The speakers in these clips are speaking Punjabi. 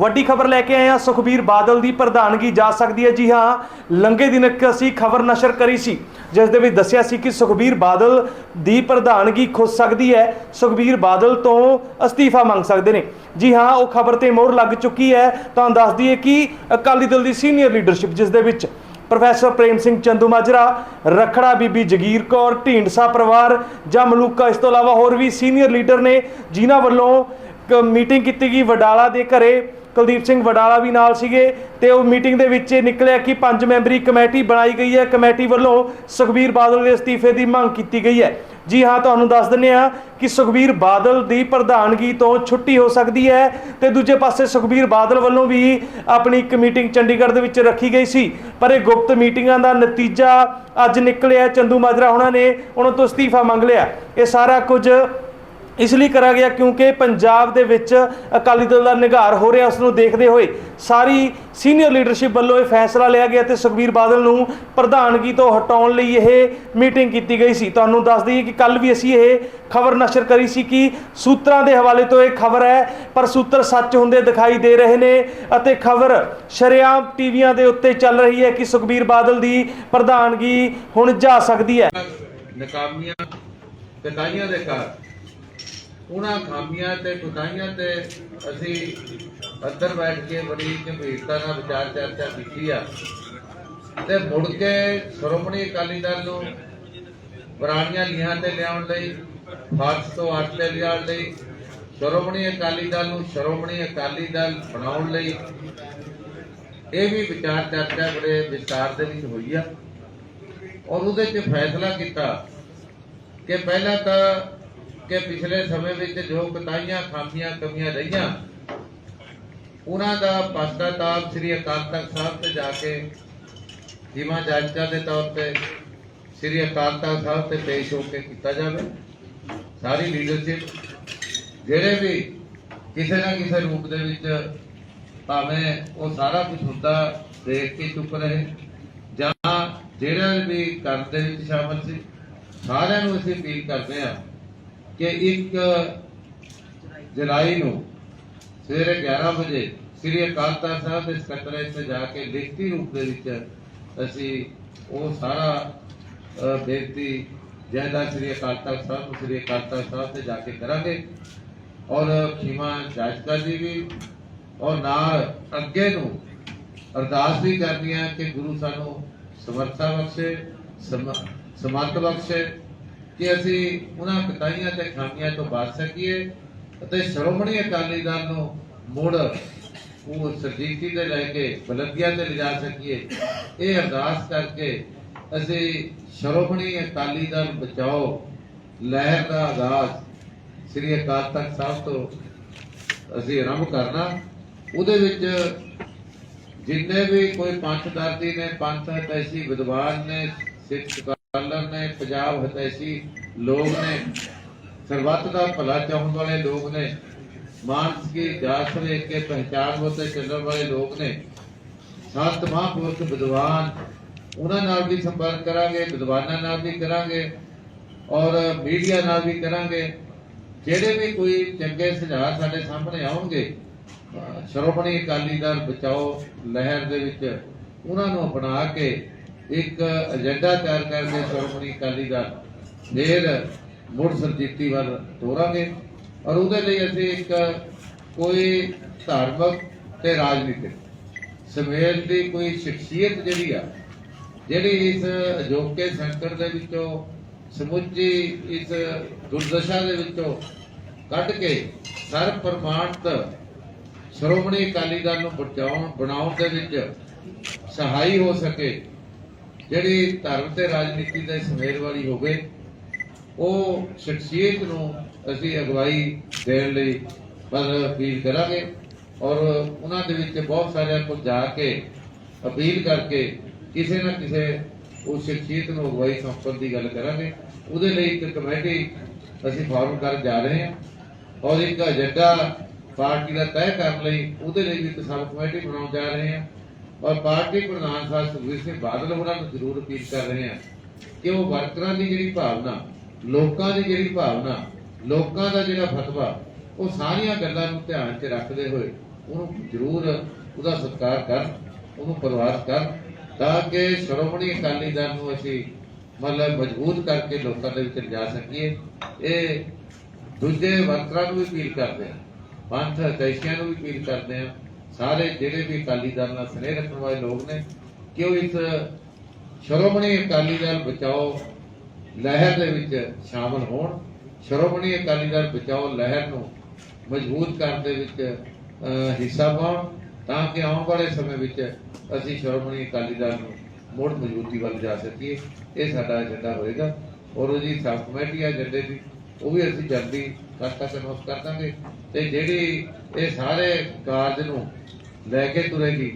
ਵੱਡੀ ਖਬਰ ਲੈ ਕੇ ਆਏ ਹਾਂ। ਸੁਖਬੀਰ ਬਾਦਲ ਦੀ ਪ੍ਰਧਾਨਗੀ ਜਾ ਸਕਦੀ ਹੈ। ਜੀ ਹਾਂ ਲੰਗੇ ਦਿਨ ਇੱਕ ਅਸੀਂ ਖਬਰ ਨਸ਼ਰ ਕਰੀ ਸੀ, ਜਿਸ ਦੇ ਵਿੱਚ ਦੱਸਿਆ ਸੀ ਕਿ ਸੁਖਬੀਰ ਬਾਦਲ ਦੀ ਪ੍ਰਧਾਨਗੀ ਖੁੱਸ ਸਕਦੀ ਹੈ। ਸੁਖਬੀਰ ਬਾਦਲ ਤੋਂ ਅਸਤੀਫਾ ਮੰਗ ਸਕਦੇ ਨੇ। ਜੀ ਹਾਂ, ਉਹ ਖਬਰ ਤੇ ਮੋਹਰ ਲੱਗ ਚੁੱਕੀ ਹੈ। ਤੁਹਾਨੂੰ ਦੱਸ ਦਈਏ ਕਿ ਅਕਾਲੀ ਦਲ ਦੀ ਸੀਨੀਅਰ ਲੀਡਰਸ਼ਿਪ, ਜਿਸ ਦੇ ਵਿੱਚ ਪ੍ਰੋਫੈਸਰ ਪ੍ਰੇਮ ਸਿੰਘ ਚੰਦੂ ਮਾਜਰਾ ਰਖੜਾ ਬੀਬੀ ਜਗੀਰ ਕੌਰ, ਢੀਂਡਸਾ ਪਰਿਵਾਰ ਜਾਂ ਮਲੂਕਾ, ਇਸ ਤੋਂ ਇਲਾਵਾ ਹੋਰ ਵੀ ਸੀਨੀਅਰ ਲੀਡਰ ਨੇ, ਜਿਨ੍ਹਾਂ ਵੱਲੋਂ ਇੱਕ ਮੀਟਿੰਗ ਕੀਤੀ ਗਈ ਵਡਾਲਾ ਦੇ ਘਰੇ। ਕੁਲਦੀਪ ਸਿੰਘ ਵਡਾਲਾ ਵੀ ਨਾਲ ਸੀਗੇ ਤੇ ਉਹ ਮੀਟਿੰਗ ਦੇ ਵਿੱਚ ਇਹ ਨਿਕਲਿਆ ਕਿ ਪੰਜ ਮੈਂਬਰੀ ਕਮੇਟੀ ਬਣਾਈ ਗਈ ਹੈ। ਕਮੇਟੀ ਵੱਲੋਂ ਸੁਖਬੀਰ ਬਾਦਲ ਦੇ ਅਸਤੀਫੇ ਦੀ ਮੰਗ ਕੀਤੀ ਗਈ ਹੈ। ਜੀ ਹਾਂ, ਤੁਹਾਨੂੰ ਦੱਸ ਦਿੰਦੇ ਆ ਕਿ ਸੁਖਬੀਰ ਬਾਦਲ ਦੀ ਪ੍ਰਧਾਨਗੀ ਤੋਂ ਛੁੱਟੀ ਹੋ ਸਕਦੀ ਹੈ ਤੇ ਦੂਜੇ ਪਾਸੇ ਸੁਖਬੀਰ ਬਾਦਲ ਵੱਲੋਂ ਵੀ ਆਪਣੀ ਇੱਕ ਮੀਟਿੰਗ ਚੰਡੀਗੜ੍ਹ ਦੇ ਵਿੱਚ ਰੱਖੀ ਗਈ ਸੀ। ਪਰ ਇਹ ਗੁਪਤ ਮੀਟਿੰਗਾਂ ਦਾ ਨਤੀਜਾ ਅੱਜ ਨਿਕਲਿਆ। ਚੰਦੂ ਮਾਜਰਾ ਉਹਨਾਂ ਨੇ ਉਹਨਾਂ ਤੋਂ ਅਸਤੀਫਾ ਮੰਗ ਲਿਆ। ਇਹ ਸਾਰਾ ਕੁਝ ਇਸ ਲਈ ਕਰਾ ਗਿਆ ਕਿਉਂਕਿ ਪੰਜਾਬ ਦੇ ਵਿੱਚ ਅਕਾਲੀ ਦਲ ਦਾ ਨਿਗਾਰ ਹੋ ਰਿਹਾ, ਉਸ ਨੂੰ ਦੇਖਦੇ ਹੋਏ ਸਾਰੀ ਸੀਨੀਅਰ ਲੀਡਰਸ਼ਿਪ ਵੱਲੋਂ ਇਹ ਫੈਸਲਾ ਲਿਆ ਗਿਆ ਤੇ ਸੁਖਬੀਰ ਬਾਦਲ ਨੂੰ ਪ੍ਰਧਾਨਗੀ ਤੋਂ ਹਟਾਉਣ ਲਈ ਇਹ ਮੀਟਿੰਗ ਕੀਤੀ ਗਈ ਸੀ। ਤੁਹਾਨੂੰ ਦੱਸ ਦਈਏ ਕਿ ਕੱਲ ਵੀ ਅਸੀਂ ਇਹ ਖਬਰ ਨਸ਼ਰ ਕਰੀ ਸੀ ਕਿ ਸੂਤਰਾਂ ਦੇ ਹਵਾਲੇ ਤੋਂ ਇਹ ਖਬਰ ਹੈ, ਪਰ ਸੂਤਰ ਸੱਚ ਹੁੰਦੇ ਦਿਖਾਈ ਦੇ ਰਹੇ ਨੇ ਅਤੇ ਖਬਰ ਸ਼ਰੇਆਮ ਟੀਵੀਆਂ ਦੇ ਉੱਤੇ ਚੱਲ ਰਹੀ ਹੈ ਕਿ ਸੁਖਬੀਰ ਬਾਦਲ ਦੀ ਪ੍ਰਧਾਨਗੀ ਹੁਣ ਜਾ ਸਕਦੀ ਹੈ। ਨਕਾਮੀਆਂ ਕਟਾਈਆਂ ਦੇ ਕਾਰਨ ਉਹਨਾਂ ਖਾਮੀਆਂ ਤੇ ਕੁਤਾਈਆਂ ਤੇ ਅਸੀਂ ਅੰਦਰ ਬੈਠ ਕੇ ਬੜੀ ਗੰਭੀਰਤਾ ਨਾਲ ਵਿਚਾਰ ਚਰਚਾ ਕੀਤੀ ਆ। ਤੇ ਮੁੜ ਕੇ ਸ਼੍ਰੋਮਣੀ ਅਕਾਲੀ ਦਲ ਨੂੰ ਪੁਰਾਣੀਆਂ ਲੀਹਾਂ ਤੇ ਲਿਆਉਣ ਲਈ ਹੱਥ ਤੋਂ ਅੱਟ ਤੇ ਲਿਆਉਣ ਲਈ, ਸ਼੍ਰੋਮਣੀ ਅਕਾਲੀ ਦਲ ਨੂੰ ਸ਼੍ਰੋਮਣੀ ਅਕਾਲੀ ਦਲ ਬਣਾਉਣ ਲਈ ਇਹ ਵੀ ਵਿਚਾਰ ਚਰਚਾ ਬੜੇ ਵਿਸਤਾਰ ਦੇ ਵਿੱਚ ਹੋਈ ਆ। ਔਰ ਉਹਦੇ 'ਚ ਫੈਸਲਾ ਕੀਤਾ ਕਿ ਪਹਿਲਾਂ ਤਾਂ ਕਿ ਪਿਛਲੇ ਸਮੇਂ ਵਿੱਚ ਜੋ ਕਤਾਈਆਂ ਖਾਮੀਆਂ ਕਮੀਆਂ ਰਹੀਆਂ, ਉਹਨਾਂ ਦਾ ਪਛਤਾਤਾਪ ਸ੍ਰੀ ਅਕਾਲ ਤਖਤ ਸਾਹਿਬ ਤੇ ਜਾ ਕੇ ਜੀਵਾਂ ਜਾਇਜ਼ਾ ਦੇ ਤੌਰ ਤੇ ਸ੍ਰੀ ਅਕਾਲ ਤਖਤ ਸਾਹਿਬ ਤੇ ਪੇਸ਼ ਹੋ ਕੇ ਕੀਤਾ ਜਾਵੇ। ਸਾਰੀ ਲੀਡਰਸ਼ਿਪ ਜਿਹੜੇ ਵੀ ਕਿਸੇ ਨਾ ਕਿਸੇ ਰੂਪ ਦੇ ਵਿੱਚ ਭਾਵੇਂ ਉਹ ਸਾਰਾ ਕੁਝ ਹੁੰਦਾ, ਦੇਖ ਕੇ ਚੁੱਪ ਰਹੇ, ਜਾਂ ਜਿਹੜਾ ਵੀ ਕਰਨ ਦੇ ਵਿੱਚ ਸ਼ਾਮਲ ਸੀ, ਸਾਰਿਆਂ ਨੂੰ ਅਸੀਂ ਅਪੀਲ ਕਰਦੇ ਹਾਂ ਕਿ ਇੱਕ ਜੁਲਾਈ ਨੂੰ ਸਵੇਰੇ 11 ਵਜੇ ਸ੍ਰੀ ਅਕਾਲ ਤਖਤ ਸਾਹਿਬ ਦੇ ਸਕੱਤਰੇਤ ਤੇ ਜਾ ਕੇ ਲਿਖਤੀ ਰੂਪ ਦੇ ਵਿੱਚ ਅਸੀਂ ਉਹ ਸਾਰਾ ਬੇਨਤੀ ਜੈਦਾ ਸ੍ਰੀ ਅਕਾਲ ਤਖਤ ਸਾਹਿਬ ਸ੍ਰੀ ਅਕਾਲ ਤਖਤ ਸਾਹਿਬ ਤੇ ਜਾ ਕੇ ਕਰਾਂਗੇ। ਔਰ ਖੀਮਾ ਜਾਇਜ਼ਾ ਜੀ ਵੀ, ਔਰ ਨਾਲ ਅੱਗੇ ਨੂੰ ਅਰਦਾਸ ਵੀ ਕਰਨੀ ਹੈ ਕਿ ਗੁਰੂ ਸਾਨੂੰ ਸਮਰਥਾ ਬਖਸ਼ੇ, ਸਮ- ਸਮਰਥ ਬਖਸ਼ੇ। ਕਿ ਅਸੀਂ ਉਹਨਾਂ ਕਤਾਈਆਂ ਤੇ ਖਾਮੀਆਂ ਤੋਂ ਬਚ ਸਕੀਏ ਅਤੇ ਸ਼੍ਰੋਮਣੀ ਅਕਾਲੀ ਦਲ ਨੂੰ ਮੁੜ ਉਹ ਸਰਜੀਤੀ ਦੇ ਲੈ ਕੇ ਬਲੰਦੀਆਂ ਤੇ ਲਿਜਾ ਸਕੀਏ। ਇਹ ਅਰਦਾਸ ਕਰਕੇ ਅਸੀਂ ਸ਼੍ਰੋਮਣੀ ਅਕਾਲੀ ਦਲ ਬਚਾਓ, ਲਹਿਰ ਦਾ ਆਗਾਜ਼ ਸ੍ਰੀ ਅਕਾਲ ਤਖਤ ਸਾਹਿਬ ਤੋਂ ਅਸੀਂ ਆਰੰਭ ਕਰਨਾ। ਉਹਦੇ ਵਿੱਚ ਜਿੰਨੇ ਵੀ ਕੋਈ ਪੰਥ ਦਰਦੀ ਨੇ, ਪੰਥ ਹਤੈਸ਼ੀ ਵਿਦਵਾਨ ਨੇ, ਸਿੱਖ ਸਕਾਲਰ ਨੇ ਪੰਜਾਬ ਹਤੈਸ਼ੀ, ਲੋਕ ਨੇ, ਸਰਬੱਤ ਦਾ ਭਲਾ ਚਾਹਣ ਵਾਲੇ ਲੋਕ ਨੇ, ਮਾਨਸ ਕੀ ਜਾਤ ਵੇਖ ਕੇ ਪਹਿਚਾਨ ਹੋਤੇ ਚੱਲਣ ਵਾਲੇ ਲੋਕ ਨੇ। ਸੰਤ ਮਹਾਂਪੁਰਖ ਵਿਦਵਾਨ, ਉਹਨਾਂ ਨਾਲ ਵੀ ਸੰਪਰਕ ਕਰਾਂਗੇ, ਵਿਦਵਾਨਾਂ ਨਾਲ ਵੀ ਕਰਾਂਗੇ ਔਰ ਮੀਡੀਆ ਨਾਲ ਵੀ ਕਰਾਂਗੇ। ਜਿਹੜੇ ਵੀ ਕੋਈ ਚੰਗੇ ਸੁਝਾਅ ਸਾਡੇ ਸਾਹਮਣੇ ਆਉਣਗੇ, ਅਹ ਸ਼੍ਰੋਮਣੀ ਅਕਾਲੀ ਦਲ ਬਚਾਓ ਲਹਿਰ ਦੇ ਵਿੱਚ, ਉਹਨਾਂ ਨੂੰ ਅਪਣਾ ਕੇ ਇੱਕ ਏਜੰਡਾ ਤਿਆਰ ਕਰਕੇ ਸ਼੍ਰੋਮਣੀ ਅਕਾਲੀ ਦਲ ਫੇਰ ਮੁੜ ਸਰਜੀਤੀ ਵੱਲ ਤੋਰਾਂਗੇ ਔਰ ਉਹਦੇ ਲਈ ਅਸੀਂ ਇੱਕ ਕੋਈ ਧਾਰਮਿਕ ਤੇ ਰਾਜਨੀਤਿਕ ਸਮੇਲ ਦੀ ਕੋਈ ਸ਼ਖਸੀਅਤ ਜਿਹੜੀ ਆ, ਜਿਹੜੀ ਇਸ ਅਜੋਕੇ ਸੰਕਟ ਦੇ ਵਿੱਚੋਂ, ਸਮੁੱਚੀ ਇਸ ਦੁਰਦਸ਼ਾ ਦੇ ਵਿੱਚੋਂ ਕੱਢ ਕੇ ਸਰ ਪ੍ਰਮਾਣਤ ਸ਼੍ਰੋਮਣੀ ਅਕਾਲੀ ਦਲ ਨੂੰ ਬਚਾਉਣ, ਬਣਾਉਣ ਦੇ ਵਿੱਚ ਸਹਾਈ ਹੋ ਸਕੇ ਜਿਹੜੀ ਧਰਮ ਤੇ ਰਾਜਨੀਤੀ ਦੇ ਸਮੇਲ ਵਾਲੀ ਹੋਵੇ ਉਹ ਸ਼ਖਸੀਅਤ ਨੂੰ ਅਸੀਂ ਅਗਵਾਈ ਦੇਣ ਲਈ ਪਰ ਅਪੀਲ ਕਰਾਂਗੇ ਔਰ ਉਹਨਾਂ ਦੇ ਵਿੱਚ ਬਹੁਤ ਸਾਰਿਆਂ ਕੋਲ ਜਾ ਕੇ ਅਪੀਲ ਕਰਕੇ ਕਿਸੇ ਨਾ ਕਿਸੇ ਉਸ ਸ਼ਖਸੀਅਤ ਨੂੰ ਅਗਵਾਈ ਸੌਂਪਣ ਦੀ ਗੱਲ ਕਰਾਂਗੇ। ਉਹਦੇ ਲਈ ਇੱਕ ਕਮੇਟੀ ਅਸੀਂ ਫਾਰਮ ਕਰਨ ਜਾ ਰਹੇ ਹਾਂ ਔਰ ਇੱਕ ਏਜੰਡਾ ਪਾਰਟੀ ਦਾ ਤੈਅ ਕਰਨ ਲਈ ਉਹਦੇ ਲਈ ਵੀ ਇੱਕ ਸਬ ਕਮੇਟੀ ਬਣਾਉਣ ਜਾ ਰਹੇ ਹਾਂ। ਔਰ ਪਾਰਟੀ ਪ੍ਰਧਾਨ ਸਾਹਿਬ ਸੁਖਬੀਰ ਸਿੰਘ ਬਾਦਲ ਹੋਰਾਂ ਨੂੰ ਜ਼ਰੂਰ ਅਪੀਲ ਕਰ ਰਹੇ ਹਾਂ ਕਿ ਉਹ ਵਰਕਰਾਂ ਦੀ ਜਿਹੜੀ ਭਾਵਨਾ, ਲੋਕਾਂ ਦੀ ਜਿਹੜੀ ਭਾਵਨਾ, ਲੋਕਾਂ ਦਾ ਜਿਹੜਾ ਫਤਵਾ, ਉਹ ਸਾਰੀਆਂ ਗੱਲਾਂ ਨੂੰ ਧਿਆਨ 'ਚ ਰੱਖਦੇ ਹੋਏ ਉਹਨੂੰ ਜ਼ਰੂਰ ਉਹਦਾ ਸਤਿਕਾਰ ਕਰਨ ਉਹਨੂੰ ਪਰਿਵਾਰ ਕਰਨ ਤਾਂ ਕਿ ਸ਼੍ਰੋਮਣੀ ਅਕਾਲੀ ਦਲ ਨੂੰ ਅਸੀਂ ਮਤਲਬ ਮਜ਼ਬੂਤ ਕਰਕੇ ਲੋਕਾਂ ਦੇ ਵਿੱਚ ਲਿਜਾ ਸਕੀਏ। ਇਹ ਦੂਜੇ ਵਰਕਰਾਂ ਨੂੰ ਵੀ ਅਪੀਲ ਕਰਦੇ ਆ ਪੰਥ ਅਧਿਆਇਸ਼ੀਆਂ ਨੂੰ ਵੀ ਅਪੀਲ ਕਰਦੇ ਆ ਸਾਰੇ ਜਿਹੜੇ ਵੀ ਅਕਾਲੀ ਦਲ ਨਾਲ ਸਨੇਹ ਰੱਖਣ ਵਾਲੇ ਲੋਕ ਨੇ ਕਿ ਉਹ ਇਸ ਸ਼੍ਰੋਮਣੀ ਅਕਾਲੀ ਦਲ ਬਚਾਓ ਲਹਿਰ ਦੇ ਵਿੱਚ ਸ਼ਾਮਲ ਹੋਣ? ਸ਼੍ਰੋਮਣੀ ਅਕਾਲੀ ਦਲ ਬਚਾਓ ਲਹਿਰ ਨੂੰ ਮਜ਼ਬੂਤ ਕਰਨ ਦੇ ਵਿੱਚ ਹਿੱਸਾ ਪਾਉਣ, ਤਾਂ ਕਿ ਆਉਣ ਵਾਲੇ ਸਮੇਂ ਵਿੱਚ ਅਸੀਂ ਸ਼੍ਰੋਮਣੀ ਅਕਾਲੀ ਦਲ ਨੂੰ ਮੁੜ ਮਜ਼ਬੂਤੀ ਵੱਲ ਜਾ ਸਕੀਏ। ਇਹ ਸਾਡਾ ਏਜੰਡਾ ਹੋਏਗਾ। ਔਰ ਉਹਦੀ ਸਬ ਕਮੇਟੀ ਆ ਏਜੰਡੇ ਦੀ, ਉਹ ਵੀ ਅਸੀਂ ਜਲਦੀ ਤੱਕ ਤੱਕ ਅਨਾਉਂਸ ਕਰ ਦਾਂਗੇ। ਤੇ ਜਿਹੜੀ ਇਹ ਸਾਰੇ ਕਾਰਜ ਨੂੰ ਲੈ ਕੇ ਤੁਰੇਗੀ,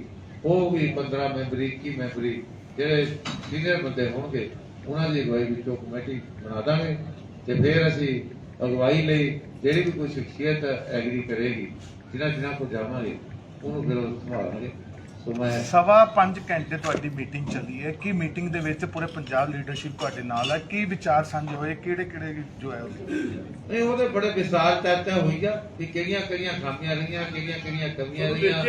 ਉਹ ਵੀ 15 ਮੈਂਬਰੀ 21 ਮੈਂਬਰੀ ਜਿਹੜੇ ਸੀਨੀਅਰ ਬੰਦੇ ਹੋਣਗੇ, ਉਹਨਾਂ ਦੀ ਅਗਵਾਈ ਵਿੱਚੋਂ ਕਮੇਟੀ ਬਣਾ ਦਾਂਗੇ। ਤੇ ਫਿਰ ਅਸੀਂ ਅਗਵਾਈ ਲਈ ਜਿਹੜੀ ਵੀ ਕੋਈ ਸ਼ਖਸੀਅਤ ਐਗਰੀ ਕਰੇਗੀ ਜਿਨ੍ਹਾਂ ਜਿਨ੍ਹਾਂ ਕੋ ਜਾਵਾਂਗੇ, ਉਹਨੂੰ ਫਿਰ ਉਹ ਸੰਭਾਲਾਂਗੇ ਸੋ ਮੈਂ ਸਵਾ 5 ਘੰਟੇ ਤੁਹਾਡੀ ਮੀਟਿੰਗ ਚੱਲੀ ਹੈ। ਕੀ ਮੀਟਿੰਗ ਦੇ ਵਿੱਚ ਪੂਰੇ ਪੰਜਾਬ ਲੀਡਰਸ਼ਿਪ ਤੁਹਾਡੇ ਨਾਲ ਹੈ? ਕੀ ਵਿਚਾਰ ਸਾਂਝੇ ਹੋਏ? ਕਿਹੜੇ ਕਿਹੜੇ ਜੋ ਹੈ ਨਹੀਂ ਉਹਦੇ ਬੜੇ ਵਿਸਤਾਰ ਚਰਚਾ ਹੋਈ ਆ ਕਿ ਕਿਹੜੀਆਂ ਕਿਹੜੀਆਂ ਖਾਮੀਆਂ ਰਹੀਆਂ ਕਿਹੜੀਆਂ ਕਿਹੜੀਆਂ ਕਮੀਆਂ ਰਹੀਆਂ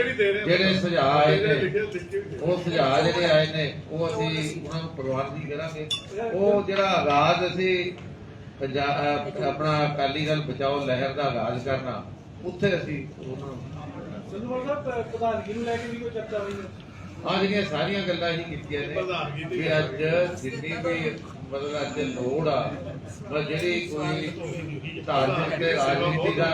ਜਿਹੜੇ ਸੁਝਾਅ ਆਏ ਨੇ। ਉਹ ਸੁਝਾਅ ਜਿਹੜੇ ਆਏ ਨੇ ਉਹ ਅਸੀਂ ਉਹਨਾਂ ਨੂੰ ਪ੍ਰਵਾਨ ਨਹੀਂ ਕਰਾਂਗੇ। ਉਹ ਜਿਹੜਾ ਆਗਾਜ਼ ਅਸੀਂ ਆਪਣਾ ਅਕਾਲੀ ਦਲ ਬਚਾਓ ਲਹਿਰ ਦਾ ਆਗਾਜ਼ ਕਰਨਾ ਉੱਥੇ ਅਸੀਂ ਉਹਨਾਂ ਨੂੰ ਸੰਧੂਵਾਲ ਸਾਹਿਬ ਪ੍ਰਧਾਨਗੀ ਨੂੰ ਲੈ ਕੇ ਵੀ ਕੋਈ ਚਰਚਾ ਹੋਈ ਹੈ? ਆ ਜਿਹੜੀਆਂ ਸਾਰੀਆਂ ਗੱਲਾਂ ਹੀ ਕੀਤੀਆਂ ਨੇ ਕਿ ਅੱਜ ਜਿੰਨੀ ਵੀ ਮਤਲਬ ਅੱਜ ਲੋੜ ਆ ਮਤਲਬ ਜਿਹੜੀ ਕੋਈ ਧਾਰਮਿਕ ਤੇ ਰਾਜਨੀਤੀ ਦਾ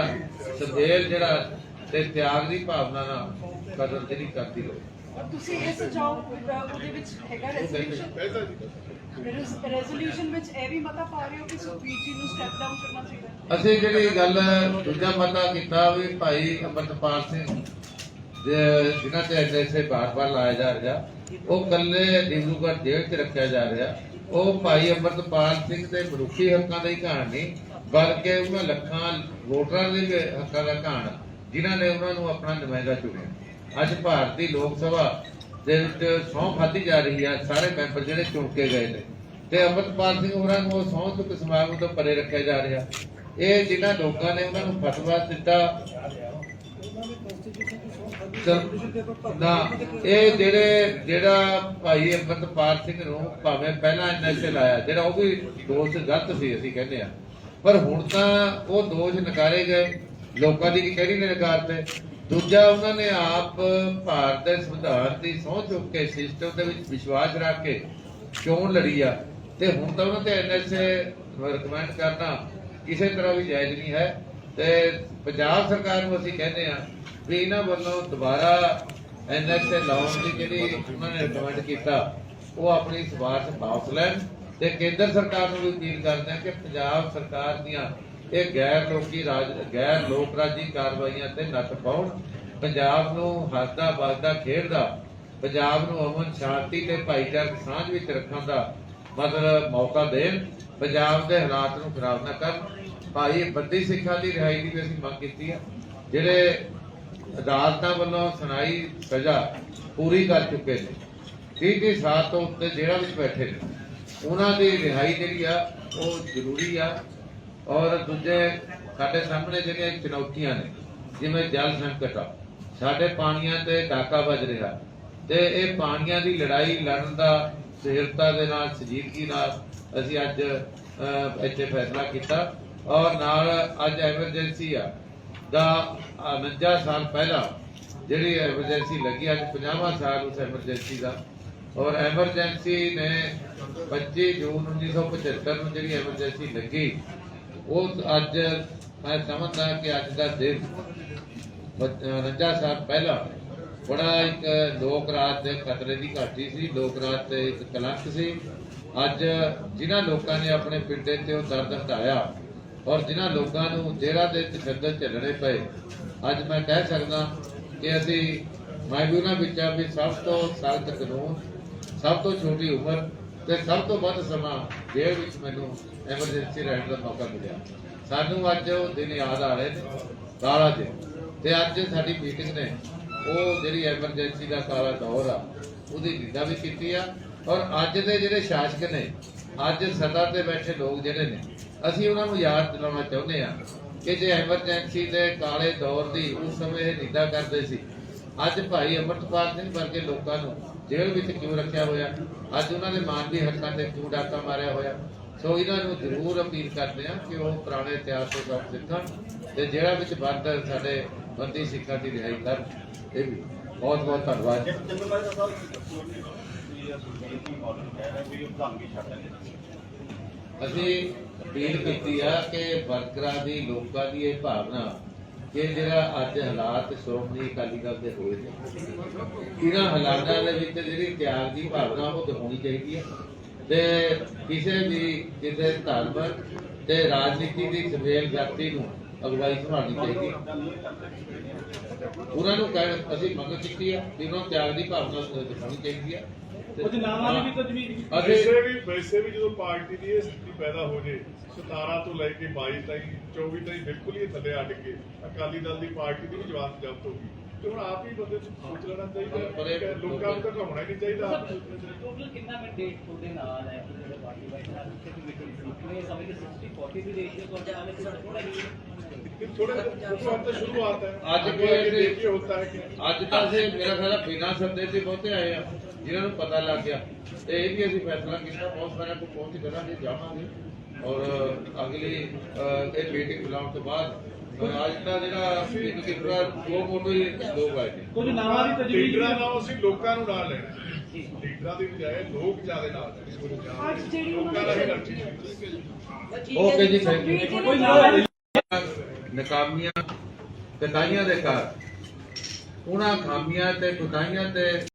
ਸੰਦੇਲ ਜਿਹੜਾ ਤੇ ਤਿਆਗ ਦੀ ਭਾਵਨਾ ਨਾਲ ਕਦਰ ਜਿਹੜੀ ਕਰਦੀ ਰਹੋ ਤੁਸੀਂ ਇਹ ਸੁਝਾਓ ਉਹਦੇ ਵਿੱਚ ਹੈਗਾ ਰੈਜ਼ੋਲੂਸ਼ਨ ਰੈਜ਼ੋਲੂਸ਼ਨ ਵਿੱਚ ਇਹ ਵੀ ਮਤਾ ਪਾ ਰਹੇ ਹੋ ਕਿ ਸੁਖਬੀਰ ਜੀ ਨੂੰ ਸਟੈਪ ਡਾਊਨ ਕਰਨਾ ਚਾਹੀਦਾ ਅਸੀਂ ਜਿਹੜੀ ਗੱਲ, ਦੂਜਾ ਮਤਾ ਕੀਤਾ ਵੀ ਭਾਈ ਅਮਰਤਪਾਲ ਸਿੰਘ ਜਿਨ੍ਹਾਂ ਤੇ ਐਸਐਸਏ ਬਾਰ-ਬਾਰ ਲਾਇਆ ਜਾ ਰਿਹਾ, ਉਹ ਕੱਲੇ ਡਿਬਰੂਗੜ੍ਹ ਜੇਲ੍ਹ 'ਚ ਰੱਖਿਆ ਜਾ ਰਿਹਾ। ਉਹ ਭਾਈ ਅਮਰਤਪਾਲ ਸਿੰਘ ਦੇ ਮਨੁੱਖੀ ਹੱਕਾਂ ਦਾ ਹੀ ਕਹਾਣ ਨਹੀਂ, ਬਲਕਿ ਉਹਨਾਂ ਲੱਖਾਂ ਵੋਟਰਾਂ ਦੇ ਹੱਕਾਂ ਦਾ ਕਹਾਣ ਜਿਨ੍ਹਾਂ ਨੇ ਉਹਨਾਂ ਨੂੰ ਆਪਣਾ ਨੁਮਾਇੰਦਾ ਚੁਣਿਆ। ਅੱਜ ਭਾਰਤੀ ਲੋਕ ਸਭਾ ਦੇ ਵਿੱਚ ਸਹੁੰ ਖਾਧੀ ਜਾ ਰਹੀ ਹੈ ਸਾਰੇ ਮੈਂਬਰ ਜਿਹੜੇ ਚੁਣ ਕੇ ਗਏ ਨੇ। ਤੇ ਅਮਰਪਾਲ ਸਿੰਘ ਹੋਰਾਂ ਨੂੰ ਉਹ ਸਹੁੰ ਸਮਾਗਮ ਤੋਂ ਪਰੇ ਰੱਖਿਆ ਜਾ ਰਿਹਾ। ਇਹ ਜਿਨ੍ਹਾਂ ਲੋਕਾਂ ਨੇ ਉਹਨਾਂ ਨੂੰ ਫਤਵਾ ਦਿੱਤਾ ਨਾ, ਇਹ ਜਿਹੜੇ, ਜਿਹੜਾ ਭਾਈ ਅਮਰਪਾਲ ਸਿੰਘ ਨੂੰ ਭਾਵੇਂ ਪਹਿਲਾਂ ਐਨਐਸਏ ਲਾਇਆ ਜਿਹੜਾ ਉਹ ਵੀ ਦੋਸ਼ ਗਲਤ ਸੀ ਅਸੀਂ ਕਹਿੰਦੇ ਆ। ਪਰ ਹੁਣ ਤਾਂ ਉਹ ਦੋਸ਼ ਨਕਾਰੇ ਗਏ, ਲੋਕਾਂ ਦੀ ਕਿਹੜੀ ਨੇ ਨਕਾਰਤੇ ਦੂਜਾ ਉਹਨਾਂ ਨੇ ਆਪ ਭਾਰਤ ਦੇ ਸੰਵਿਧਾਨ ਦੀ ਸਹੁੰ ਚੁੱਕ ਕੇ ਸਿਸਟਮ ਦੇ ਵਿੱਚ ਵਿਸ਼ਵਾਸ ਰੱਖ ਕੇ ਚੋਣ ਲੜੀ ਆ। ਤੇ ਹੁਣ ਤਾਂ ਉਹਨਾਂ ਤੇ ਐਨਐਸਏ ਰਿਕਮੈਂਡ ਕਰਨਾ ਕਿਸੇ ਤਰ੍ਹਾਂ ਵੀ ਜਾਇਜ਼ ਨਹੀਂ ਹੈ। ਤੇ ਪੰਜਾਬ ਸਰਕਾਰ ਨੂੰ ਅਸੀਂ ਕਹਿੰਦੇ ਆ ਵੀ ਇਹਨਾਂ ਵੱਲੋਂ ਦੁਬਾਰਾ ਐਨਐਸਏ ਲਾਉਣ ਦੀ ਜਿਹੜੀ ਉਹਨਾਂ ਨੇ ਰਿਕਮੈਂਡ ਕੀਤਾ, ਉਹ ਆਪਣੀ ਸਿਫਾਰਸ਼ ਵਾਪਸ ਲੈਣ। ਤੇ ਕੇਂਦਰ ਸਰਕਾਰ ਨੂੰ ਵੀ ਅਪੀਲ ਕਰਦੇ ਆ ਕਿ ਪੰਜਾਬ ਸਰਕਾਰ ਦੀਆਂ ਇਹ ਗੈਰ ਲੋਕੀ ਰਾਜ, ਗੈਰ ਲੋਕ ਰਾਜੀ ਕਾਰਵਾਈਆਂ ਤੇ ਨੱਥ ਪਾਉਣ, ਪੰਜਾਬ ਨੂੰ ਹੱਸਦਾ ਵੱਸਦਾ ਖੇਡਦਾ, ਪੰਜਾਬ ਨੂੰ ਅਮਨ ਸ਼ਾਂਤੀ ਤੇ ਭਾਈਚਾਰਕ ਸਾਂਝ ਵਿੱਚ ਰੱਖਣ ਦਾ ਮਤਲਬ ਮੌਕਾ ਦੇਣ, ਪੰਜਾਬ ਦੇ ਹਾਲਾਤ ਨੂੰ ਖਰਾਬ ਨਾ ਕਰਨ। ਭਾਈ ਬੰਦੀ ਸਿੱਖਾਂ ਦੀ ਰਿਹਾਈ ਦੀ ਵੀ ਅਸੀਂ ਮੰਗ ਕੀਤੀ ਆ। ਜਿਹੜੇ ਅਦਾਲਤਾਂ ਵੱਲੋਂ ਸੁਣਾਈ ਸਜ਼ਾ ਪੂਰੀ ਕਰ ਚੁੱਕੇ ਨੇ ਤੀਹ ਤੀਹ ਸਾਲ ਤੋਂ ਉੱਤੇ ਜਿਹੜਾ ਵਿੱਚ ਬੈਠੇ ਨੇ, ਉਹਨਾਂ ਦੀ ਰਿਹਾਈ ਜਿਹੜੀ ਆ, ਉਹ ਜ਼ਰੂਰੀ ਆ। ਔਰ ਦੂਜੇ ਸਾਡੇ ਸਾਹਮਣੇ ਜਿਹੜੀਆਂ ਚੁਣੌਤੀਆਂ ਨੇ, ਜਿਵੇਂ ਜਲ ਸੰਕਟ ਆ, ਸਾਡੇ ਪਾਣੀਆਂ ਤੇ ਡਾਕਾ ਵੱਜ ਰਿਹਾ ਤੇ ਇਹ ਪਾਣੀਆਂ ਦੀ ਲੜਾਈ ਲੜਨ ਦਾ ਸਿਰਤਾ ਦੇ ਨਾਲ ਸੰਜੀਦਗੀ ਨਾਲ ਅਸੀਂ ਅੱਜ ਇੱਥੇ ਫੈਸਲਾ ਕੀਤਾ ਔਰ ਨਾਲ ਅੱਜ ਐਮਰਜੈਂਸੀ ਆ, ਦਾ 49 ਸਾਲ ਪਹਿਲਾਂ ਜਿਹੜੀ ਐਮਰਜੈਂਸੀ ਲੱਗੀ, ਅੱਜ 50ਵਾਂ ਸਾਲ ਉਸ ਐਮਰਜੈਂਸੀ ਦਾ ਔਰ ਐਮਰਜੈਂਸੀ ਨੇ 25 ਜੂਨ 1975 ਨੂੰ ਜਿਹੜੀ ਐਮਰਜੈਂਸੀ ਲੱਗੀ ਉਹ ਅੱਜ ਮੈਂ ਸਮਝਦਾ ਕਿ ਅੱਜ ਦਾ ਦਿਨ 49 ਸਾਲ ਪਹਿਲਾਂ ਬੜਾ ਇੱਕ ਲੋਕ ਰਾਜ ਦੇ ਖਤਰੇ ਦੀ ਘਾਟੀ ਸੀ, ਲੋਕ ਰਾਜ ਤੇ ਇੱਕ ਕਲੰਕ ਸੀ। ਅੱਜ ਜਿਨ੍ਹਾਂ ਲੋਕਾਂ ਨੇ ਆਪਣੇ ਪਿੰਡੇ ਤੇ ਉਹ ਦਰਦ ਹਟਾਇਆ ਔਰ ਜਿਨ੍ਹਾਂ ਲੋਕਾਂ ਨੂੰ ਜੇਲ੍ਹਾਂ ਦੇ ਤਸ਼ੱਦਦ ਝੱਲਣੇ ਪਏ, ਅੱਜ ਮੈਂ ਕਹਿ ਸਕਦਾ ਕਿ ਅਸੀਂ ਮੈਂ ਵੀ ਉਹਨਾਂ ਵਿੱਚ ਆ ਵੀ ਸਭ ਤੋਂ ਸਖਤ ਕਾਨੂੰਨ ਸਭ ਤੋਂ ਛੋਟੀ ਉਮਰ ਤੇ ਸਭ ਤੋਂ ਵੱਧ ਸਮਾਂ ਜੇਲ੍ਹ ਵਿੱਚ ਮੈਨੂੰ ਐਮਰਜੈਂਸੀ ਰਹਿਣ ਦਾ ਮੌਕਾ ਮਿਲਿਆ। ਸਾਨੂੰ ਅੱਜ ਉਹ ਦਿਨ ਯਾਦ ਆ ਰਹੇ ਨੇ ਕਾਲਾ ਦਿਨ। ਤੇ ਅੱਜ ਸਾਡੀ ਮੀਟਿੰਗ ਨੇ, ਉਹ ਜਿਹੜੀ ਐਮਰਜੈਂਸੀ ਦਾ ਕਾਲਾ ਦੌਰ ਆ, ਉਹਦੀ ਨਿੰਦਾ ਵੀ ਕੀਤੀ ਆ। ਔਰ ਅੱਜ ਦੇ ਜਿਹੜੇ ਸ਼ਾਸਕ ਨੇ, ਅੱਜ ਸਦਾ ਤੇ ਬੈਠੇ ਲੋਕ ਜਿਹੜੇ ਨੇ, ਅਸੀਂ ਉਹਨਾਂ ਨੂੰ ਯਾਦ ਦਿਲਾਉਣਾ ਚਾਹੁੰਦੇ ਆ ਕਿ ਜੇ ਐਮਰਜੈਂਸੀ ਦੇ ਕਾਲੇ ਦੌਰ ਦੀ ਉਸ ਸਮੇਂ ਇਹ ਨਿੰਦਾ ਕਰਦੇ ਸੀ ਅੱਜ ਭਾਈ ਅਮਰਤਪਾਲ ਸਿੰਘ ਵਰਗੇ ਲੋਕਾਂ ਨੂੰ ਜੇਲ੍ਹ ਵਿੱਚ ਕਿਉਂ ਰੱਖਿਆ ਹੋਇਆ? ਅੱਜ ਉਹਨਾਂ ਦੇ ਮਾਨਵੀ ਹੱਕਾਂ ਤੇ ਕਿਉਂ ਡਾਕਾ ਮਾਰਿਆ ਹੋਇਆ? ਸੋ ਇਹਨਾਂ ਨੂੰ ਜ਼ਰੂਰ ਅਪੀਲ ਕਰਦੇ ਹਾਂ ਕਿ ਉਹ ਪੁਰਾਣੇ ਇਤਿਹਾਸ ਤੋਂ ਸਬਕ ਸਿੱਖਣ ਤੇ ਜਿਹੜਾ ਵਿੱਚ ਬੰਦ ਸਾਡੇ ਬੰਦੀ ਸਿੱਖਾਂ ਦੀ ਰਿਹਾਈ ਕਰਨ। ਇਹ ਵੀ ਬਹੁਤ ਬਹੁਤ ਧੰਨਵਾਦ। ਅਸੀਂ ਅਪੀਲ ਕੀਤੀ ਆ ਕਿ ਵਰਕਰਾਂ ਦੀ ਲੋਕਾਂ ਦੀ ਇਹ ਭਾਵਨਾ ਕਿ ਜਿਹੜਾ ਅੱਜ ਹਾਲਾਤ ਸ਼੍ਰੋਮਣੀ ਅਕਾਲੀ ਦਲ ਦੇ ਹੋਏ ਨੇ, ਇਹਨਾਂ ਹਾਲਾਤਾਂ ਦੇ ਵਿੱਚ ਜਿਹੜੀ ਤਿਆਗ ਦੀ ਭਾਵਨਾ ਉਹ ਦਿਖਾਉਣੀ ਚਾਹੀਦੀ ਹੈ। ਤੇ ਕਿਸੇ ਵੀ ਕਿਸੇ ਧਾਰਮਿਕ ਤੇ ਰਾਜਨੀਤੀ ਦੀ ਸਵੇਲ ਵਿਅਕਤੀ ਨੂੰ ਅਗਵਾਈ ਸੰਭਾਲਣੀ ਚਾਹੀਦੀ ਉਹਨਾਂ ਨੂੰ ਕਹਿ ਅਸੀਂ ਮੰਗ ਕੀਤੀ ਆ ਕਿ ਉਹਨਾਂ ਤਿਆਗ ਦੀ ਭਾਵਨਾ ਦਿਖਾਉਣੀ ਚਾਹੀਦੀ ਹੈ। ਕੁਝ ਨਾਵਾਂ ਦੀ ਵੀ ਕੁਝ ਵੀ ਵੈਸੇ ਵੀ ਵੈਸੇ ਵੀ ਜਦੋਂ ਪਾਰਟੀ ਦੀ ਇਹ ਸਥਿਤੀ ਪੈਦਾ ਹੋ ਜੇ 17 ਤੋਂ ਲੈ ਕੇ 22 ਤਾਈਂ 24 ਤਾਈਂ ਬਿਲਕੁਲ ਹੀ ਥੱਲੇ ਅੜ ਗਏ ਅਕਾਲੀ ਦਲ ਦੀ ਪਾਰਟੀ ਦੀ ਵੀ ਜਵਾਬ ਜਬਤ ਹੋ ਗਈ। ਤੇ ਹੁਣ ਆਪ ਹੀ ਬੰਦੇ ਨੂੰ ਸੋਚ ਲੈਣਾ ਚਾਹੀਦਾ ਲੋਕਾਂ ਨੂੰ ਧਕਾਉਣਾ ਨਹੀਂ ਚਾਹੀਦਾ। ਟੋਟਲ ਕਿੰਨਾ ਮੈਂਡੇਟ ਤੁਹਾਡੇ ਨਾਲ ਹੈ? ਪਾਰਟੀ ਵਾਈਜ਼ ਨਾਲ ਕਿਤੇ ਮੀਟਿੰਗ ਇਹ ਸਮੇਂ ਦੇ 60 40 ਦੀ ਰੇਸ਼ੀਓ ਤੁਹਾਡੇ ਆਲੇ ਥੋੜਾ ਹੀ ਥੋੜਾ ਉਹ ਤਾਂ ਸ਼ੁਰੂਆਤ ਹੈ। ਅੱਜ ਕੋਈ ਦੇਖੀ ਹੋਤਾ ਹੈ ਕਿ ਅੱਜ ਤਾਂ ਸੇ ਮੇਰਾ ਖਿਆਲ ਫਾਈਨਾਂਸ ਸੰਦੇ ਤੇ ਬਹੁਤੇ ਆਏ ਆ। ਜਿਨ੍ਹਾਂ ਨੂੰ ਪਤਾ ਲੱਗ ਗਿਆ ਤੇ ਇਹ ਵੀ ਅਸੀਂ ਫੈਸਲਾ ਕੀਤਾ ਬਹੁਤ ਸਾਰਿਆਂ ਨੂੰ ਪਹੁੰਚ ਕਰਾਂਗੇ ਜਾਵਾਂਗੇ। ਔਰ ਅਗਲੀ ਇਹ ਮੀਟਿੰਗ ਬੁਲਾਉਣ ਤੋਂ ਬਾਅਦ ਅੱਜ ਦਾ ਜਿਹੜਾ ਇੱਕ ਕਿਸਰਾ ਦੋ ਮੋਟੋ ਹੀ ਲੋਕ ਆਏ ਨੇ। ਕੁਝ ਨਾਵਾਂ ਦੀ ਤਜਵੀਜ਼ ਲੀਡਰਾਂ ਨਾਲ ਅਸੀਂ ਲੋਕਾਂ ਨੂੰ ਨਾਲ ਲੈਣਾ। ਲੀਡਰਾਂ ਦੀ ਬਜਾਏ ਲੋਕ ਜ਼ਿਆਦਾ ਨਾਲ ਲੈਣੇ। ਅੱਜ ਜਿਹੜੀ ਉਹਨਾਂ ਨੇ ਓਕੇ ਜੀ ਥੈਂਕ ਯੂ ਨਕਾਮੀਆਂ ਕਟਾਈਆਂ ਦੇ ਕਾਰਨ ਉਹਨਾਂ ਖਾਮੀਆਂ ਤੇ ਕੁਤਾਈਆਂ ਤੇ